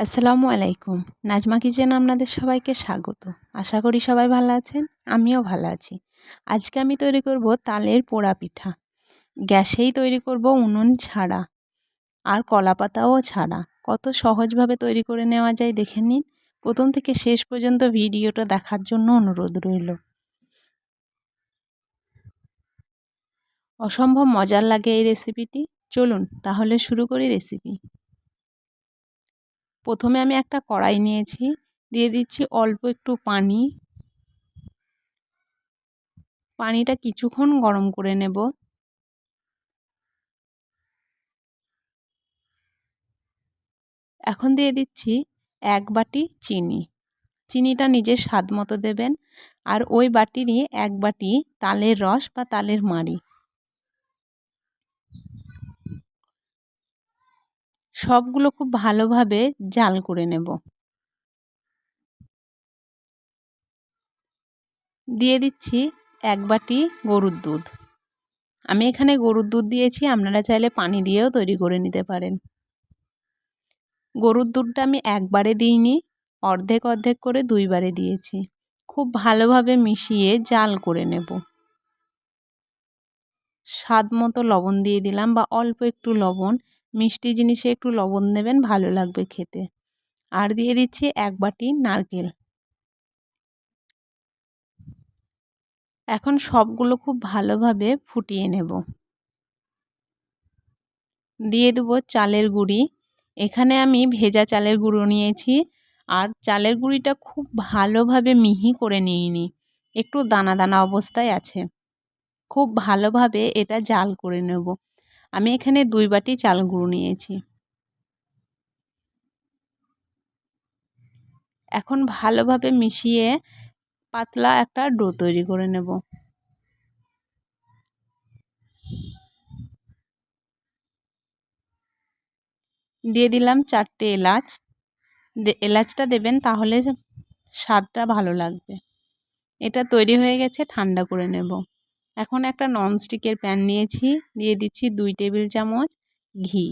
আসসালামু আলাইকুম। নাজমা কিচেন আপনাদের সবাইকে স্বাগত। আশা করি সবাই ভালো আছেন, আমিও ভালো আছি। আজকে আমি তৈরি করব তালের পোড়া পিঠা। গ্যাসেই তৈরি করব উনুন ছাড়া আর কলা পাতাও ছাড়া। কত সহজভাবে তৈরি করে নেওয়া যায় দেখে নিন। প্রথম থেকে শেষ পর্যন্ত ভিডিওটা দেখার জন্য অনুরোধ রইল। অসম্ভব মজার লাগে এই রেসিপিটি। চলুন তাহলে শুরু করি রেসিপি। প্রথমে আমি একটা কড়াই নিয়েছি, দিয়ে দিচ্ছি অল্প একটু পানি। পানিটা কিছুক্ষণ গরম করে নেব। এখন দিয়ে দিচ্ছি এক বাটি চিনি। চিনিটা নিজের স্বাদ মতো দেবেন। আর ওই বাটিরই এক বাটি তালের রস বা তালের মাড়ি। সবগুলো খুব ভালোভাবে জাল করে নেব। দিয়ে দিচ্ছি এক বাটি গরুর দুধ। আমি এখানে গরুর দুধ দিয়েছি, আপনারা চাইলে পানি দিয়েও তৈরি করে নিতে পারেন। গরুর দুধটা আমি একবারে দিইনি, অর্ধেক অর্ধেক করে দুইবারে দিয়েছি। খুব ভালোভাবে মিশিয়ে জাল করে নেব। স্বাদ মতো লবণ দিয়ে দিলাম বা অল্প একটু লবণ মিষ্টি জিনিসে একটু লবণ দেবেন, ভালো লাগবে খেতে। আর দিয়ে দিচ্ছি এক বাটি নারকেল। এখন সবগুলো খুব ভালোভাবে ফুটিয়ে নেব। দিয়ে দেবো চালের গুঁড়ি। এখানে আমি ভেজা চালের গুঁড়ো নিয়েছি। আর চালের গুঁড়িটা খুব ভালোভাবে মিহি করে নিইনি। একটু দানা দানা অবস্থায় আছে। খুব ভালোভাবে এটা জাল করে নেব। আমি এখানে দুই বাটি চাল গুঁড়ো নিয়েছি। এখন ভালোভাবে মিশিয়ে পাতলা একটা ডো তৈরি করে নেব। দিয়ে দিলাম চারটে এলাচ। এলাচটা দেবেন তাহলে স্বাদটা ভালো লাগবে। এটা তৈরি হয়ে গেছে, ঠান্ডা করে নেব। এখন একটা ননস্টিকের প্যান নিয়েছি, দিয়ে দিচ্ছি দুই টেবিল চামচ ঘি।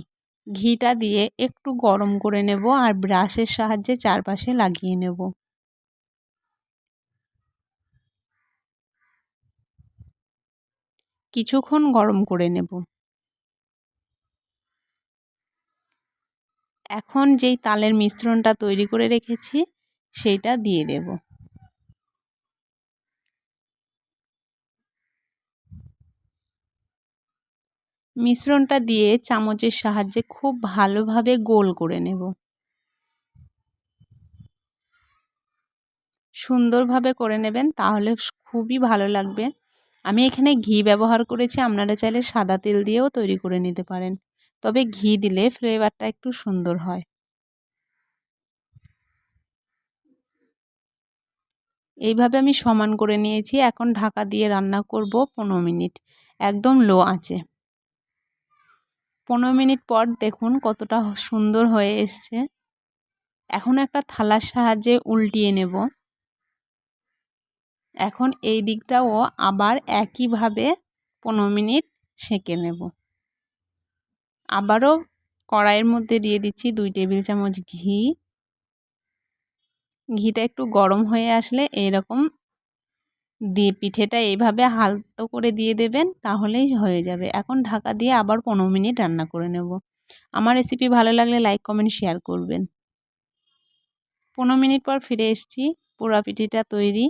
ঘিটা দিয়ে একটু গরম করে নেব আর ব্রাশের সাহায্যে চারপাশে লাগিয়ে নেব। কিছুক্ষণ গরম করে নেব। এখন যেই তালের মিশ্রণটা তৈরি করে রেখেছি, সেইটা দিয়ে দেব। মিশ্রণটা দিয়ে চামচের সাহায্যে খুব ভালোভাবে গোল করে নেব। সুন্দরভাবে করে নেবেন, তাহলে খুবই ভালো লাগবে। আমি এখানে ঘি ব্যবহার করেছি, আপনারা চাইলে সাদা তেল দিয়েও তৈরি করে নিতে পারেন। তবে ঘি দিলে ফ্লেভারটা একটু সুন্দর হয়। এইভাবে আমি সমান করে নিয়েছি। এখন ঢাকা দিয়ে রান্না করব পনেরো মিনিট। একদম লো আছে পনেরো মিনিট পর দেখুন কতটা সুন্দর হয়ে এসছে। এখন একটা থালার সাহায্যে উল্টিয়ে নেব। এখন এই দিকটাও আবার একইভাবে পনেরো মিনিট সেঁকে নেব। আবারও কড়াইয়ের মধ্যে দিয়ে দিচ্ছি দুই টেবিল চামচ ঘি। ঘিটা একটু গরম হয়ে আসলে এইরকম দিয়ে পিঠেটা এইভাবে হালতো করে দিয়ে দেবেন, তাহলেই হয়ে যাবে। এখন ঢাকা দিয়ে আবার পনেরো মিনিট রান্না করে নেব। আমার রেসিপি ভালো লাগলে লাইক কমেন্ট শেয়ার করবেন। পনেরো মিনিট পর ফিরে এসেছি, পোড়া পিঠিটা তৈরি।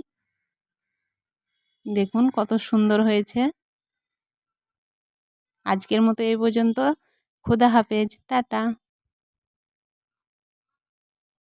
দেখুন কত সুন্দর হয়েছে। আজকের মতো এই পর্যন্ত। খুদা হাফেজ, টাটা।